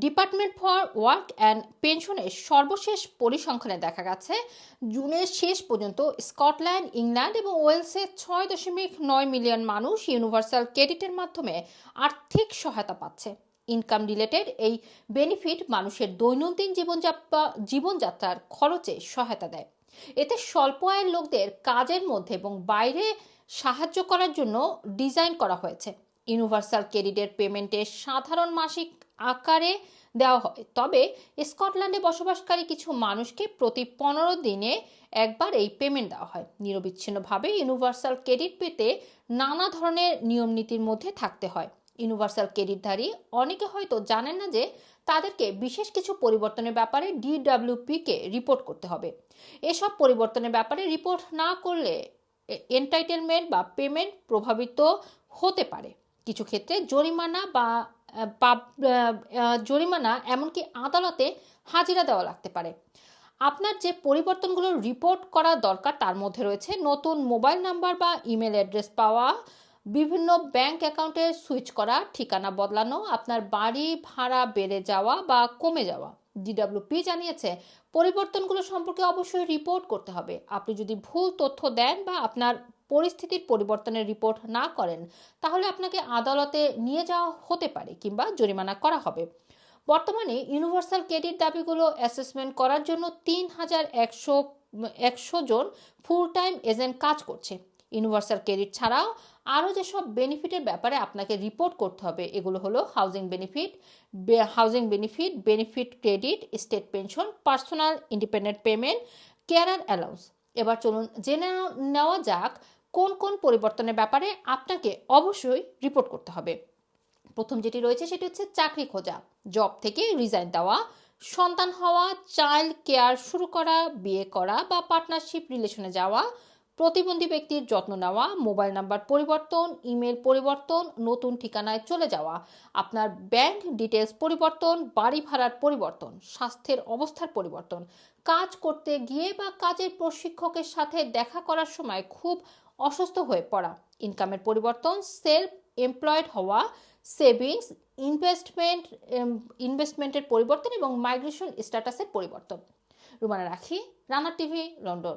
Department for work and পেনশনের সর্বশেষ পরিসংখ্যানে দেখা গেছে, জুনের শেষ পর্যন্ত স্কটল্যান্ড, ইংল্যান্ড এবং ওয়েলসে ছয় দশমিক নয় মিলিয়ন মানুষ ইউনিভার্সাল ক্রেডিটের মাধ্যমে আর্থিক সহায়তা পাচ্ছে। ইনকাম রিলেটেড এই বেনিফিট মানুষের দৈনন্দিন জীবনযাত্রা, জীবনযাত্রার খরচে সহায়তা দেয়। এতে স্বল্প আয়ের লোকদের কাজের মধ্যে এবং বাইরে সাহায্য করার জন্য ডিজাইন করা হয়েছে। ইউনিভার্সাল ক্রেডিটের পেমেন্টের সাধারণ মাসিক আকারে দেওয়া হয়। তবে স্কটল্যান্ডে বসবাসকারী কিছু মানুষকে প্রতি পনেরো দিনে একবার এই পেমেন্ট দেওয়া হয়। নিরবিচ্ছিন্নভাবে ইউনিভার্সাল ক্রেডিট পেতে নানা ধরনের নিয়ম নীতির মধ্যে থাকতে হয়। ইউনিভার্সাল ক্রেডিটধারী অনেকে হয়তো জানেন না যে তাদেরকে বিশেষ কিছু পরিবর্তনের ব্যাপারে ডিডাব্লিউপিকে রিপোর্ট করতে হবে। এসব পরিবর্তনের ব্যাপারে রিপোর্ট না করলে এন্টাইটেলমেন্ট বা পেমেন্ট প্রভাবিত হতে পারে। কিছু ক্ষেত্রে জরিমানা বা পাব- জরিমানা, এমনকি আদালতে হাজিরা দেওয়া লাগতে পারে। আপনার যে পরিবর্তনগুলো রিপোর্ট করা দরকার, তার মধ্যে রয়েছে নতুন মোবাইল নাম্বার বা ইমেল অ্যাড্রেস পাওয়া, বিভিন্ন ব্যাংক অ্যাকাউন্টে সুইচ করা, ঠিকানা বদলানো, আপনার বাড়ি ভাড়া বেড়ে যাওয়া বা কমে যাওয়া। ডিডাব্লিউপি জানিয়েছে, পরিবর্তনগুলো সম্পর্কে অবশ্যই রিপোর্ট করতে হবে। আপনি যদি ভুল তথ্য দেন বা আপনার পরিস্থিতির পরিবর্তনের রিপোর্ট না করেন, তাহলে আপনাকে আদালতে নিয়ে যাওয়া হতে পারে কিংবা জরিমানা করা হবে। বর্তমানে ইউনিভার্সাল ক্রেডিট দাবিগুলো অ্যাসেসমেন্ট করার জন্য তিন হাজার একশো একশো জন ফুল টাইম এজেন্ট কাজ করছে। ইউনিভার্সাল ক্রেডিট ছাড়াও আরও যেসব বেনিফিটের ব্যাপারে আপনাকে রিপোর্ট করতে হবে, এগুলো হলো housing benefit housing benefit benefit credit state pension personal independent payment carer allowance এবার চলুন জেনে নেওয়া যাক কোন কোন পরিবর্তনের ব্যাপারে আপনাকে অবশ্যই রিপোর্ট করতে হবে। প্রথম যেটি রয়েছে সেটি হচ্ছে চাকরি খোঁজা জব থেকে রিজাইন দেওয়া, সন্তান হওয়া চাইল্ড কেয়ার শুরু করা, বিয়ে করা বা পার্টনারশিপ রিলেশনে যাওয়া, প্রতিবন্ধী ব্যক্তির যত্ন নেওয়া মোবাইল নাম্বার পরিবর্তন ইমেল পরিবর্তন, নতুন ঠিকানায় চলে যাওয়া, আপনার ব্যাংক ডিটেলস পরিবর্তন, বাড়ি ভাড়ার পরিবর্তন, স্বাস্থ্যের অবস্থার পরিবর্তন, কাজ করতে গিয়ে বা কাজের প্রশিক্ষকের সাথে দেখা করার সময় খুব অসুস্থ হয়ে পড়া। ইনকামের পরিবর্তন সেলফ এমপ্লয়েড হওয়া সেভিংস ইনভেস্টমেন্ট ইনভেস্টমেন্টের পরিবর্তন এবং মাইগ্রেশন স্ট্যাটাসের পরিবর্তন। রুমানা রাখি, রানা টিভি, লন্ডন।